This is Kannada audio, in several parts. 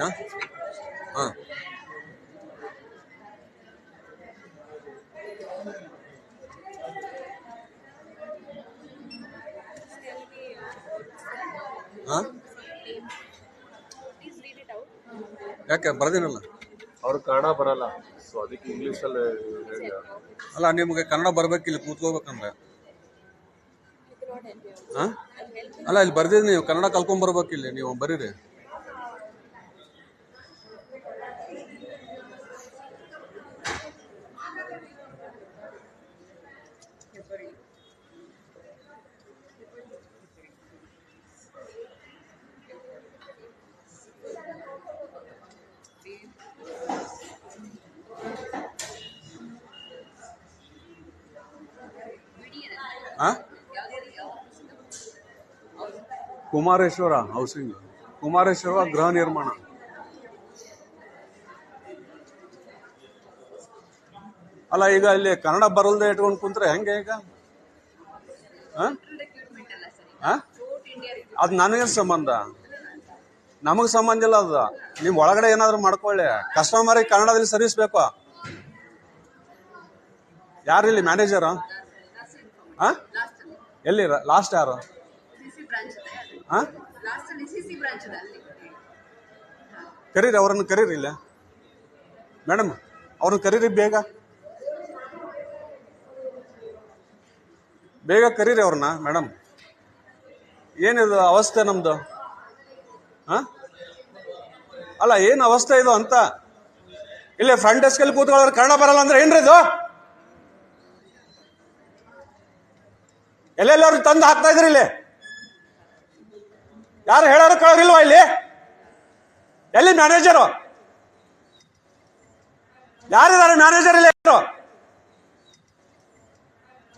ಹಾ ಹಾ ಹಾ ಯಾಕೆ ಬರ್ದಿನಲ್ಲ ಅವ್ರು ಕನ್ನಡ ಬರಲ್ಲ. ಸೊ ಅದಕ್ಕೆ ಇಂಗ್ಲಿಷ್ ಅಲ್ಲಿ ನಿಮಗೆ ಕನ್ನಡ ಬರ್ಬೇಕಿಲ್ಲ ಕೂತ್ಕೋಬೇಕಂದ್ರೆ? ಹಾಂ ಅಲ್ಲ ಇಲ್ಲಿ ಬರ್ದಿರಿ ನೀವು. ಕನ್ನಡ ಕಲ್ಕೊಂಡ್ ಇಲ್ಲಿ. ನೀವು ಬರೀರಿ. ಕುಮಾರೇಶ್ವರ ಹೌಸಿಂಗ್ ಕುಮಾರೇಶ್ವರ ಗೃಹ ನಿರ್ಮಾಣ. ಅಲ್ಲ, ಈಗ ಇಲ್ಲಿ ಕನ್ನಡ ಬರಲ್ದೆ ಇಟ್ಕೊಂಡು ಕುಂತ್ರೆ ಹೆಂಗೆ ಈಗ? ಅದ್ ನನಗೇನ್ ಸಂಬಂಧ. ನಮಗೆ ಸಂಬಂಧ ಇಲ್ಲ ಅದು. ನಿಮ್ ಒಳಗಡೆ ಏನಾದರೂ ಮಾಡ್ಕೊಳ್ಳಿ. ಕಸ್ಟಮರ್ ಕನ್ನಡದಲ್ಲಿ ಸರ್ವಿಸ್ ಬೇಕು ಯಾರು ಇಲ್ಲಿ ಮ್ಯಾನೇಜರ್ ಹಾ ಎಲ್ಲಿ ಲಾಸ್ಟ್ ಯಾರು? ಹಾ ಕರೀರಿ ಅವರನ್ನು ಕರೀರಿ ಇಲ್ಲ. ಮೇಡಮ್ ಅವ್ರನ್ನ ಕರೀರಿ ಬೇಗ. ಬೇಗ ಕರೀರಿ ಅವ್ರನ್ನ ಮೇಡಮ್. ಏನಿದು ಅವಸ್ಥೆ ನಮ್ದು? ಹಾ ಅಲ್ಲ ಏನು ಅವಸ್ಥೆ ಇದು ಅಂತ? ಇಲ್ಲೇ ಫ್ರಂಟ್ ಡೆಸ್ಕಲ್ಲಿ ಕೂತ್ಕೊಳ್ಳೋರು ಕನ್ನಡ ಬರಲ್ಲ ಅಂದ್ರೆ ಏನ್ರಿ ಇದು ಎಲ್ಲೆಲ್ಲವ್ರು ತಂದು ಹಾಕ್ತಾ ಇದ್ರಿ ಇಲ್ಲಿ? ಯಾರು ಹೇಳೋರು ಕೇಳೋರಿಲ್ವಾ ಇಲ್ಲಿ? ಎಲ್ಲಿ ಮ್ಯಾನೇಜರು ಯಾರಿದ್ದಾರೆ ಮ್ಯಾನೇಜರ್ ಇಲ್ಲಿ ಯಾರು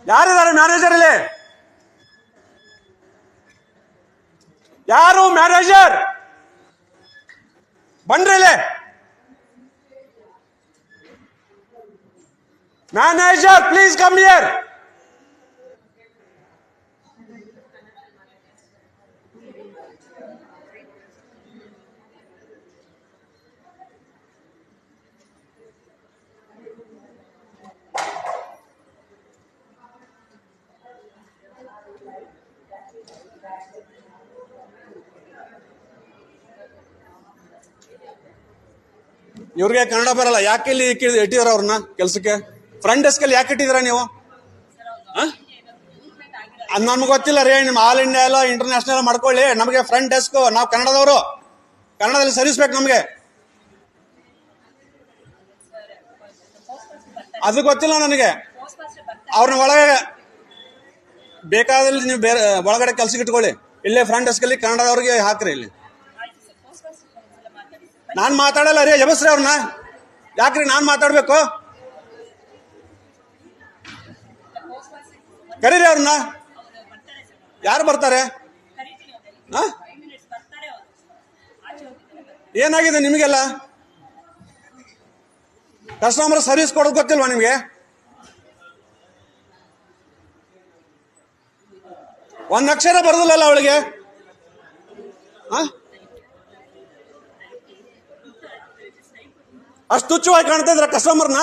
ಯಾರಿದ್ದಾರೆ ಮ್ಯಾನೇಜರ್ ಇಲ್ಲಿ? ಯಾರು ಮ್ಯಾನೇಜರ್ ಬನ್ರಿ ಇಲ್ಲಿ. ಮ್ಯಾನೇಜರ್ ಪ್ಲೀಸ್ ಕಮ್ ಹಿಯರ್ ಇವ್ರಿಗೆ ಕನ್ನಡ ಬರಲ್ಲ. ಯಾಕೆ ಇಲ್ಲಿ ಇಟ್ಟಿದ್ರ ಅವ್ರನ್ನ ಕೆಲ್ಸಕ್ಕೆ? ಫ್ರಂಟ್ ಡೆಸ್ಕ್ ಅಲ್ಲಿ ಯಾಕೆ ಇಟ್ಟಿದ್ರ ನೀವು? ನಮ್ಗೆ ಗೊತ್ತಿಲ್ಲ ರೀ. ನಿಮ್ ಆಲ್ ಇಂಡಿಯಾ ಎಲ್ಲ ಇಂಟರ್ನ್ಯಾಷನಲ್ ಮಾಡ್ಕೊಳ್ಳಿ. ನಮಗೆ ಫ್ರಂಟ್ ಡೆಸ್ಕ್ ನಾವು ಕನ್ನಡದವರು. ಕನ್ನಡದಲ್ಲಿ ಸರಿಸ್ಬೇಕು ನಮಗೆ. ಅದು ಗೊತ್ತಿಲ್ಲ ನನಗೆ. ಅವ್ರನ್ನ ಒಳಗೆ ಬೇಕಾದಲ್ಲಿ ನೀವು ಬೇರೆ, ಒಳಗಡೆ ಕೆಲ್ಸಕ್ಕೆ ಇಟ್ಕೊಳ್ಳಿ. ಇಲ್ಲೇ ಫ್ರಂಟ್ ಡೆಸ್ಕ್ ಅಲ್ಲಿ ಕನ್ನಡದವ್ರಿಗೆ ಹಾಕ್ರಿ ಇಲ್ಲಿ. ನಾನ್ ಮಾತಾಡಲ್ಲ ರೀ ಜಬಸ್ರಿ ಅವ್ರನ್ನ. ಯಾಕ್ರಿ ನಾನು ಮಾತಾಡಬೇಕು? ಕರೀರಿ ಅವ್ರನ್ನ. ಯಾರು ಬರ್ತಾರೆ? ಏನಾಗಿದೆ ನಿಮಗೆಲ್ಲ? ಕಸ್ಟಮರ್ ಸರ್ವಿಸ್ ಕೊಡೋದು ಗೊತ್ತಿಲ್ವಾ ನಿಮಗೆ? ಒಂದ್ ಅಕ್ಷರ ಬರೋದಿಲ್ಲಲ್ಲ ಅವಳಿಗೆ? ಆ ಅಷ್ಟು ತುಚ್ಛವಾಗಿ ಕಾಣ್ತಾ ಇದ್ರ ಕಸ್ಟಮರ್ನ